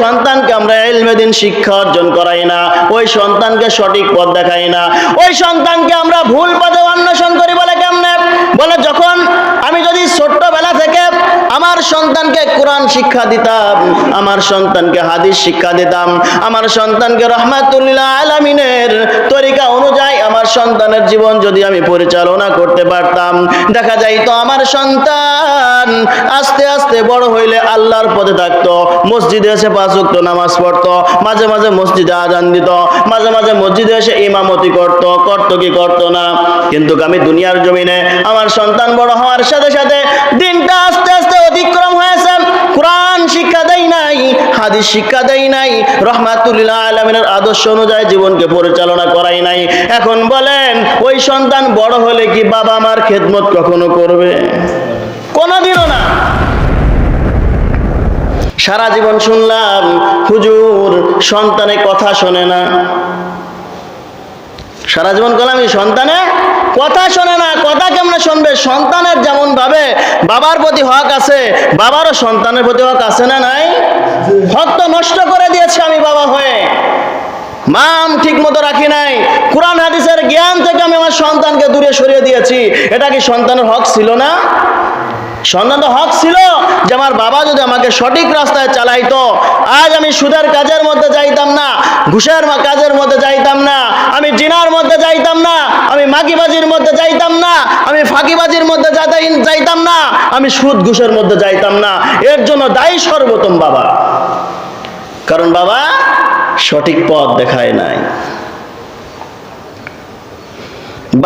সন্তানকে আমরা এলমেদিন শিক্ষা অর্জন করাই না। ওই সন্তানকে সঠিক পথ দেখাই না। ওই সন্তানকে আমরা ভুল পথে অন্বেষণ করি বলে কেমনে? বলে যখন আমি যদি ছোট্টবেলা থেকে আমার সন্তানকে কোরআন শিক্ষা দিতাম, আমার সন্তানকে হাদিস শিক্ষা দিতাম, আমার সন্তানকে রহমাতুল্লাহ আলামিনের তরিকা অনুযায়ী আমার সন্তানের জীবন যদি আমি পরিচালনা করতে পারতাম। দেখা যাইতো আমার সন্তান আস্তে আস্তে বড় হইলে আল্লাহর পথে থাকতো, মসজিদে এসে পাঁচ ওয়াক্ত নামাজ পড়তো, মাঝে মাঝে মসজিদে আজান দিত, মাঝে মাঝে মসজিদে এসে ইমামতি করত, করতো কি করতো না? কিন্তু আমি দুনিয়ার জমিনে আমার সন্তান বড় হওয়ার সাথে সাথে দিনটা হাদিস শিক্ষা দেয় নাই রহমাতুল্লাহ আলমিনের আদর্শ অনুযায়ী জীবনকে পরিচালনা করাই নাই। এখন বলেন, ওই সন্তান বড় হলে কি বাবা মার খেদমত কখনো করবে? কোনোদিনও না। সারা জীবন শুনলাম, হুজুর সন্তানে কথা শোনে না। সারা জীবন করলাম সন্তানে কথা শোনে না। কথা কেমনে শুনবে? সন্তানের যেমন ভাবে বাবার প্রতি হক আছে, বাবারও সন্তানের প্রতি হক আছে না নাই? হক তো নষ্ট করে দিয়েছে আমি বাবা হয়ে। মাম ঠিক মতো রাখি নাই। কোরআন, হাদিসের জ্ঞান থেকে আমি আমার সন্তানকে দূরে সরিয়ে দিয়েছি। এটা কি সন্তানের হক ছিল না? সন্তান তো হক ছিল যে আমার বাবা যদি আমাকে সঠিক রাস্তায় চালাইতো, আজ আমি সুদের কাজের মধ্যে যাইতাম না, ঘুষের কাজের মধ্যে যাইতাম না, আমি জিনার মধ্যে যাইতাম না, আমি মাগিবাজির মধ্যে যাইতাম না, আমি ফাঁকিবাজির মধ্যে যাইতাম না, আমি সুদ ঘুষের মধ্যে যাইতাম না। এর জন্য দায়ী সর্বোত্তম বাবা। কারণ বাবা সঠিক পথ দেখায় নাই।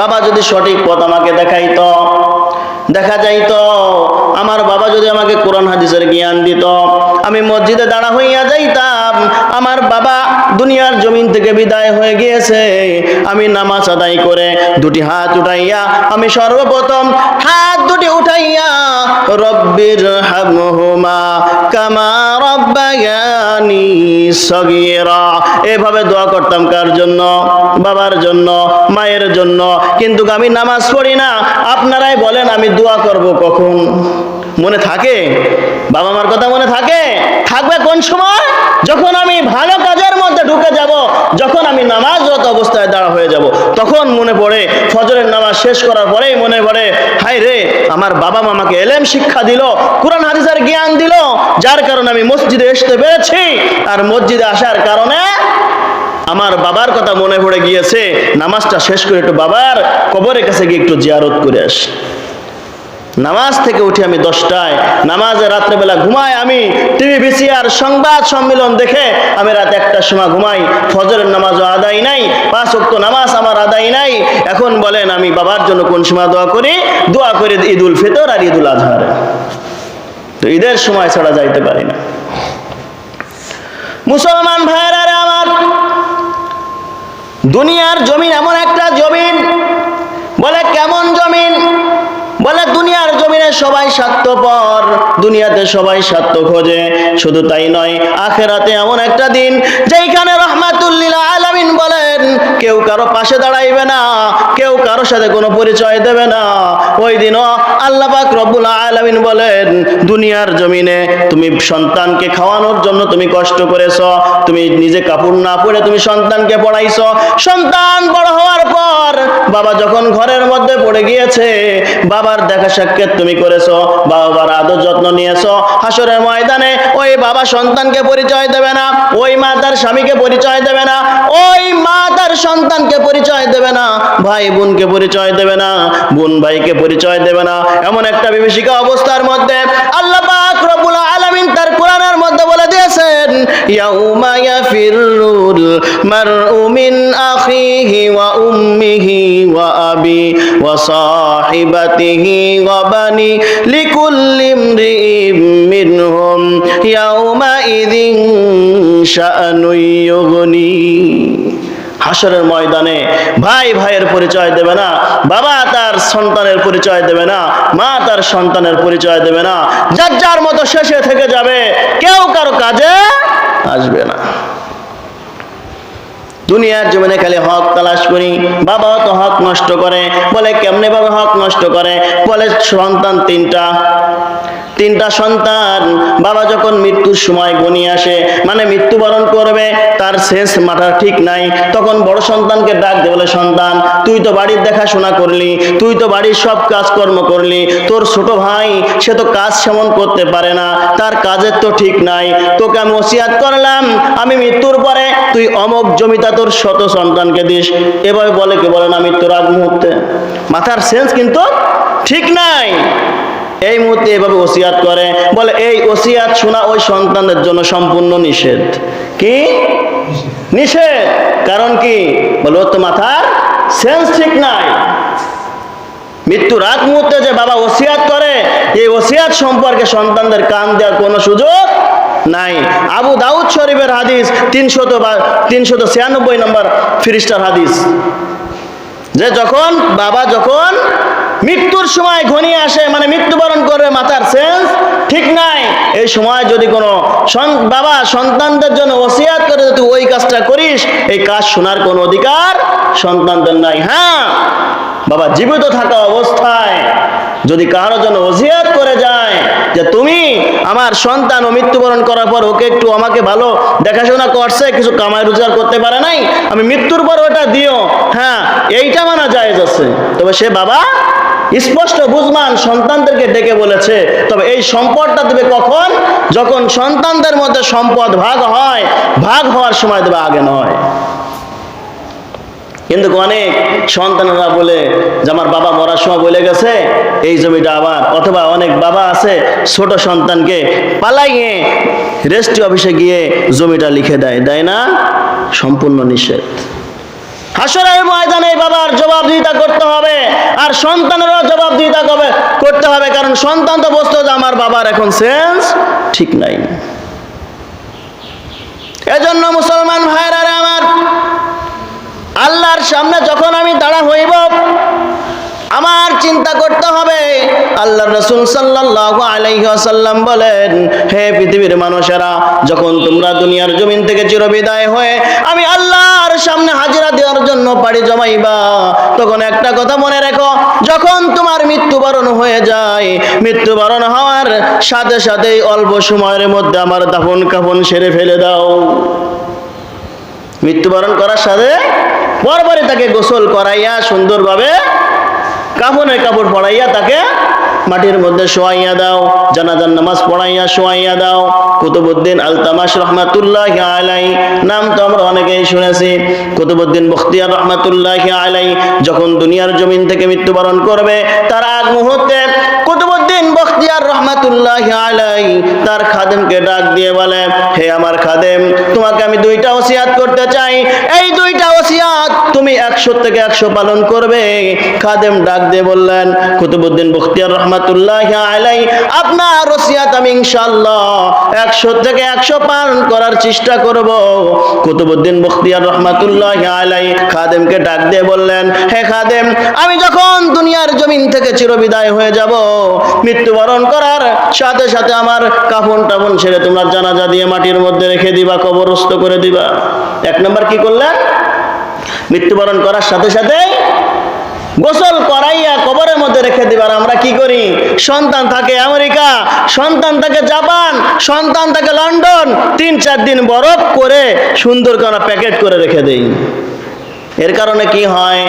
বাবা যদি সঠিক পথ আমাকে দেখাইত, দেখা যাইত, আমার বাবা যদি আমাকে কোরআন, হাদিসের জ্ঞান দিত, আমি মসজিদে দাঁড়া হইয়া যাইতাম, আমার বাবা দুনিয়ার জমিন থেকে বিদায় হয়ে গিয়েছে, আমি নামাজ আদায় করে দুটি হাত উঠাইয়া, আমি সর্বপ্রথম হাত দুটি উঠাইয়া রব্বির হামহুমা কামা রব্বায়ানি সগীরা। এভাবে দোয়া করতাম কার জন্য? বাবার জন্য, মায়ের জন্য। কিন্তু আমি নামাজ পড়ি না। আপনারাই বলেন, আমি দোয়া করব কখন? মনে থাকে? বাবা মার কথা মনে থাকে? থাকবে কোন সময়? যখন আমি ভালো কাজের মধ্যে ঢুকে যাব, যখন আমি নামাজরত অবস্থায় দাঁড়া হয়ে যাব, তখন মনে পড়ে ফজরের নামাজ শেষ করার পরেই মনে পড়ে হাই রে, আমার বাবা মামাকে এলেম শিক্ষা দিল, কোরআন, হাদিসের জ্ঞান দিল, যার কারণে আমি মসজিদে আসতে পেরেছি, আর মসজিদে আসার কারণে আমার বাবার কথা মনে পড়ে গিয়েছে, নামাজটা শেষ করে একটু বাবার কবরের কাছে গিয়ে একটু জিয়ারত করে আসি। নামাজ থেকে উঠে আমি দশটায়। নামাজে রাত্রেবেলা ঘুমাই আমি। টিভি ভিসিআর সংবাদ সম্মেলন দেখে আমি রাত একটার সময় ঘুমাই। ফজরের নামাজও আদায় নাই, পাঁচ ওয়াক্ত নামাজ আমার আদায় নাই। এখন বলেন আমি বাবার জন্য কোন সময় দোয়া করি? দোয়া করি ঈদ উল ফিতর আর ঈদ উল আজহারে। তো ঈদের সময় ছাড়া যাইতে পারি না। মুসলমান ভাইয়েরা রে আমার, দুনিয়ার জমিন এমন একটা জমিন বলে কেমন জমিন বলে দুনিয়ার জমিনে সবাই স্বার্থপর, দুনিয়াতে সবাই স্বার্থ খোঁজে। শুধু তাই নয়, আখেরাতে এমন একটা দিন, যেইখানে রহমাতুল্লিল আলামিন বলেন কেউ কারও পাশে দাঁড়াইবে না, কেউ কারও সাথে কোনো পরিচয় দেবে না। ওই দিনও আল্লাহ পাক রব্বুল আলামিন বলেন, দুনিয়ার জমিনে তুমি সন্তানকে খাওয়ানোর জন্য তুমি কষ্ট করেছ, তুমি নিজে কাপড় না পরে তুমি সন্তানকে পড়াইছ। সন্তান বড় হওয়ার পর বাবা যখন ঘরের মধ্যে পড়ে গিয়েছে, বাবার দেখা সাক্ষাৎ তুমি করেছ বাবার আদর যত্ন নিয়েছো। হাসরের ময়দানে ওই বাবা সন্তানকে পরিচয় দেবে না, ওই মা তার স্বামীকে পরিচয় দেবে না, ওই মা তার সন্তানকে পরিচয় দেবে না, ভাই বোনকে পরিচয় দেবে না, বোন ভাইকে পরিচয় দেবে না। এমন একটা বিভীষিকা অবস্থার মধ্যে আল্লাহ পাক রব্বুল আলামিন তার কোরআনের মধ্যে বলে দিয়েছেন, ইয়াউমা ইয়াফিরুল মারউ মিন আখিহি ওয়া উম্মিহি ওয়া আবি ওয়া সাহিবাতিহি ওয়া বানি লিকুল্লি ইমরিইম মিনহুম, ইয়াউমা ইযিন শাআনুন হাসরের ময়দানে ভাই ভাইয়ের পরিচয় দেবে না, বাবা তার সন্তানের পরিচয় দেবে না, মা তার সন্তানের পরিচয় দেবে না, যার যার মতো শেষে থেকে যাবে, কেউ কারও কাজে আসবে না। দুনিয়ার জীবনে খালি হক তালাশ করি, বাবাও তো হক নষ্ট করে, বলে কেমনে ভাবে হক নষ্ট করে? বলে সন্তান তিনটা। তিনটা সন্তান, বাবা যখন মৃত্যুর সময় গনিয়ে আসে মানে মৃত্যুবরণ করবে, তার শেষ মাথা ঠিক নাই, তখন বড় সন্তানকে ডাক দে বলে, সন্তান, তুই তো বাড়ির দেখাশোনা করলি, তুই তো বাড়ির সব কাজকর্ম করলি, তোর ছোট ভাই, সে তো কাজ সেমন করতে পারে না, তার কাজের তো ঠিক নাই, তোকে আমি ওসিয়াত করলাম, আমি মৃত্যুর পরে তুই অমক জমিটা তোর শত সন্তানকে দিস। এভাবে বলে কে বলে না মৃত্যুর আগ মুহূর্তে? মাথার সেন্স কিন্তু ঠিক নাই। মুহূর্তে এভাবে ওসিয়াত করে, বলে, এই ওসিয়াত শোনা ওই সন্তানদের জন্য সম্পূর্ণ নিষেধ। কি? নিষেধ। কারণ কি? বলে, ওর তো মাথার সেন্স ঠিক নাই। মৃত্যু রাত মুহূর্তে যে বাবা ওসিয়াত করে, এই ওসিয়াত সম্পর্কে সন্তানদের কান দেওয়ার কোনো সুযোগ নাই। আবু দাউদ শরীফের হাদিস তিনশত বা তিনশত ছিয়ানব্বই নম্বর ফিরিস্টার হাদিস। যে যখন, বাবা যখন মৃত্যুর সময় ঘনিয়ে আসে মানে মৃত্যুবরণ করবে মাথার সেন্স ঠিক নাই। এই সময় যদি কোনো বাবা সন্তানদের জন্য ওসিয়াত করে তুই ওই কাজটা করিস, এই কাজ শোনার কোনো অধিকার সন্তানদের নাই। হ্যাঁ বাবা জীবিত থাকা অবস্থায় যদি কারোর জন্য ওসিয়াত করে যায়, যে তুমি আমার সন্তান ও মৃত্যুবরণ করার পর ওকে একটু আমাকে ভালো দেখাশোনা করছে, কিছু কামাই রোজগার করতে পারে নাই, আমি মৃত্যুর পর ওটা দিও। হ্যাঁ এইটা মানা জায়েজ আছে। তবে সে বাবা স্পষ্ট বুঝমান সন্তানদেরকে ডেকে বলেছে, তবে এই সম্পদটা দেবে কখন? যখন সন্তানদের মধ্যে সম্পদ ভাগ হয়, ভাগ হওয়ার সময় দেবে আগে নয়। কিন্তু অনেক সন্তানেরা বলে যে আমার বাবা মরার সময় বলে গেছে, এই জমিটা আবার অথবা অনেক বাবা আছে ছোট সন্তানকে পালাইয়ে রেস্ট্রি অফিসে গিয়ে জমিটা লিখে দেয় দেয় না? সম্পূর্ণ নিষেধ। হাসরের ময়দানে বাবার জবাবদিহিতা করতে হবে, আর সন্তানেরও জবাবদিহিতা করবে করতে হবে কারণ সন্তান তো বুঝতো যে আমার বাবার এখন সেন্স ঠিক নাই। এজন্য মুসলমান ভাইরা আমার, আল্লাহর সামনে যখন আমি দাঁড়া হইব, আমার চিন্তা করতে হবে। আল্লাহ রসুল সাল্লাহ আলাইসাল্লাম বলেন, হে পৃথিবীর মানুষেরা, যখন তোমরা দুনিয়ার জমিন থেকে চিরবিদায় হয়ে, আমি আল্লাহর সামনে হাজিরা দেওয়ার জন্য পাড়ি জমাইবা। তখন একটা কথা মনে রেখো, যখন তোমার মৃত্যুবরণ হয়ে যায়, মৃত্যুবরণ হওয়ার সাথে সাথেই অল্প সময়ের মধ্যে আমার দাফন কাফন সেরে ফেলে দাও। মৃত্যুবরণ করার সাথে পরপরে তাকে গোসল করাইয়া সুন্দরভাবে কাফনের কাপড় পরাইয়া তাকে মাটির মধ্যে শোয়াইয়া দাও জানাজান নামাজ পড়াইয়া শোয়াইয়া দাও। কুতুবুদ্দিন আলতামাস রহমাতুল্লাহ আলাই নাম তো আমরা অনেকেই শুনেছি। কুতুবুদ্দিন বখতিয়ার রহমাতুল্লাহ আলাই যখন দুনিয়ার জমিন থেকে মৃত্যুবরণ করবে, তার আগ মুহূর্তে কুতুবুদ্দিন বখতিয়ার রহমাতুল্লাহ আলাই তার খাদেমকে ডাক দিয়ে বলে, হে আমার খাদেম, তোমাকে আমি দুইটা ওসিয়াত করতে চাই। এই দুইটা ওসিয়াত তুমি একশো থেকে একশো পালন করবে। খাদেম ডাক দিয়ে বললেন, কুতুবুদ্দিন বখতিয়ার রহমাতুল্লাহ আলাই আপনার ওসিয়াত আমি ইনশাল্লাহ একশো থেকে একশো পালন করার চেষ্টা করব। কুতুবুদ্দিন বখতিয়ার রহমাতুল্লাহ আলাই খাদেমকে ডাক দিয়ে বললেন, হে খাদেম, আমি যখন দুনিয়ার জমিন থেকে চিরবিদায় হয়ে যাব, মৃত্যুবরণ করার সাথে সাথে আমার কাফন টাফন ছেড়ে তোমার জানাজা দিয়ে মাটির মধ্যে রেখে দিবা, কবরস্থ করে দিবা। এক নম্বর কি করলেন মৃত্যুবরণ করার সাথে সাথে গোসল করাইয়া কবরের মধ্যে রেখে দিবার আমরা কি করি? সন্তান থাকে আমেরিকা, সন্তান থাকে জাপান, সন্তান থাকে লন্ডন। তিন চার দিন বরফ করে সুন্দর করে প্যাকেট করে রেখে দেই। এর কারণে কি হয়?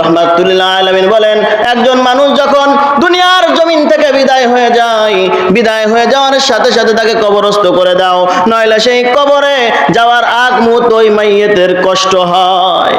রহমাতুল্লাহ আলমিন বলেন, একজন মানুষ যখন দুনিয়ার জমিন থেকে বিদায় হয়ে যায়, বিদায় হয়ে যাওয়ার সাথে সাথে তাকে কবরস্থ করে দাও, নইলে সেই কবরে যাওয়ার আগ মুহূর্ত ওই মাইয়েতের কষ্ট হয়।